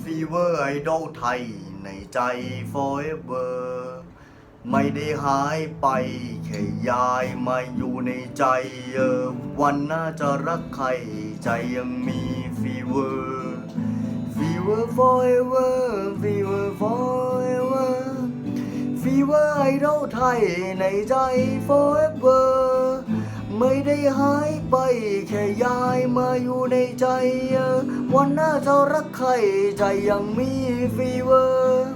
ฟีเวอร์ไอดอลไทย ในใจ forever ไม่ได้หายไป แค่ย้ายมาอยู่ในใจเออวันน่าจะรักใคร ใจยังมีฟีเวอร์ฟีเวอร์ forever ฟีเวอร์ forever ฟีเวอร์ไอดอลไทย ในใจ forever ไม่ได้หายไปแค่ย้ายมาอยู่ในใจ วันหน้าจะรักใครใจยังมีฟีเวอร์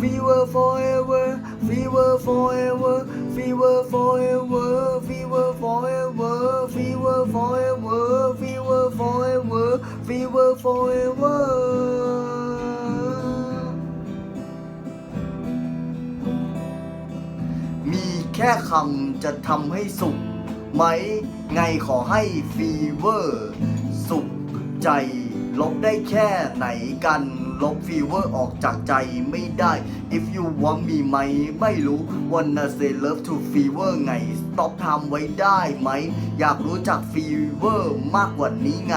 Fever forever, fever forever, fever forever, fever forever, fever forever, fever forever, fever forever. มีแค่คำจะทำให้สุข ไหม ไงขอให้ฟีเวอร์ สุขใจ ลบได้แค่ไหนกัน ลบฟีเวอร์ออกจากใจไม่ได้ if you want me ไหม ไม่รู้ wanna say love to fever ไง stop time ไว้ได้ไหม อยากรู้จักฟีเวอร์มากกว่านี้ไง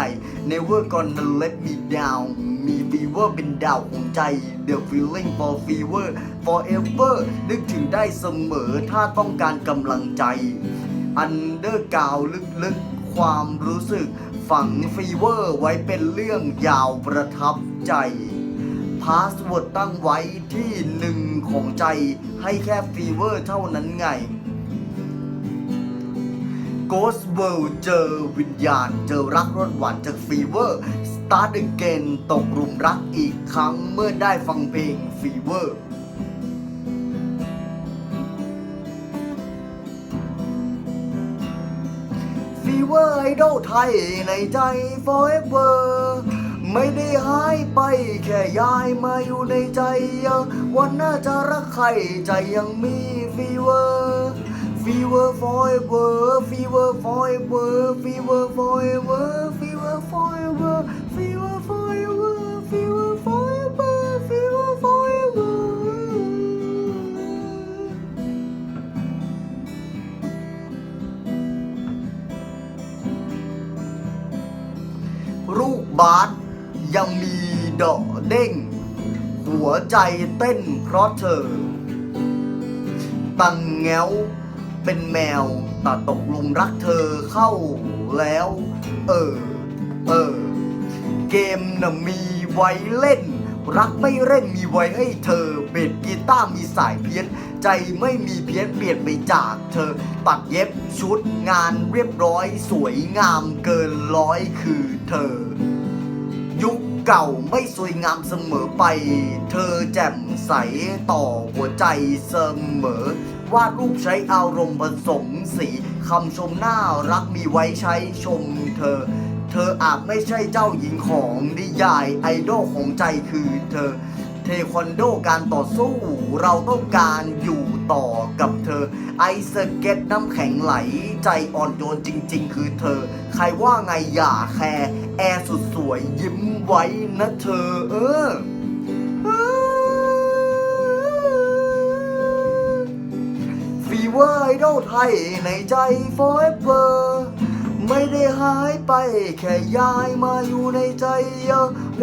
never gonna let me down มีฟีเวอร์เป็นดาวของใจ the feeling for fever forever นึกถึงได้เสมอถ้าต้องการกำลังใจ อันเดอร์กาวลึกๆ ความรู้สึกฝังฟีเวอร์ไว้เป็นเรื่องยาวประทับใจพาสเวิร์ดตั้งไว้ที่หนึ่งของใจให้แค่ฟีเวอร์เท่านั้นไง Ghost World เจอวิญญาณ เจอรักรสหวานจากฟีเวอร์ Start again ตกหลุมรักอีกครั้งเมื่อได้ฟังเพลงฟีเวอร์ ดอลไทยในใจ forever ไม่ได้หายไปแค่ย้ายมาอยู่ในใจ วันน่าจะรักใครใจยังมีฟีเวอร์ฟีเวอร์ forever ฟีเวอร์ forever ฟีเวอร์ forever ฟีเวอร์ forever ฟีเวอร์ forever บาสยังมีดอกเด้ง หัวใจเต้นเพราะเธอ ตังแงวเป็นแมวแต่ตกลุมรักเธอเข้าแล้ว เออ เออ เกมน่ะมีไว้เล่น รักไม่เล่นมีไว้ให้เธอ เบ็ดกีตาร์มีสายเพี้ยน ใจไม่มีเพี้ยนเปลี่ยนไปจากเธอ ตัดเย็บชุดงานเรียบร้อยสวยงามเกินร้อยคือเธอ ยุคเก่าไม่สวยงามเสมอไป เธอแจ่มใสต่อหัวใจเสมอ วาดรูปใช้อารมณ์ผสมสีคำชมน่ารักมีไว้ใช้ชมเธอ เธออาจไม่ใช่เจ้าหญิงของนิยายไอดอลของใจคือเธอ เทควันโดการต่อสู้เราต้องการอยู่ต่อกับเธอ ไอสเก็ตน้ำแข็งไหล ใจอ่อนโยนจริง ๆ คือเธอ ใครว่าไงอย่าแคร์แอร์สุดสวยยิ้มไว้นะเธอ เออฟีเวอร์ไอดอลไทยในใจ forever ไม่ได้หายไป แค่ย้ายมาอยู่ในใจ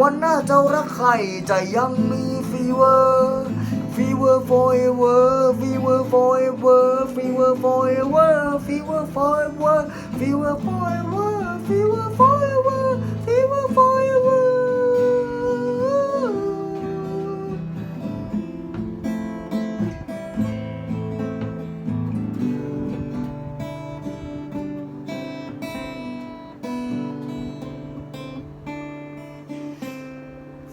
วันหน้าเจ้ารักใครใจยังมีฟีเวอร์ฟีเวอร์ forever ฟีเวอร์ forever ฟีเวอร์ forever ฟีเวอร์ forever ฟีเวอร์ forever ฟีเวอร์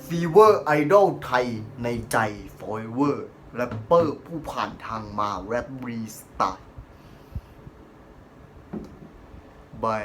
ฟีเวอร์ไอดอลไทยในใจฟอยเวอร์แรปเปอร์ผู้ผ่านทางมาแรปรีสไตล์บาย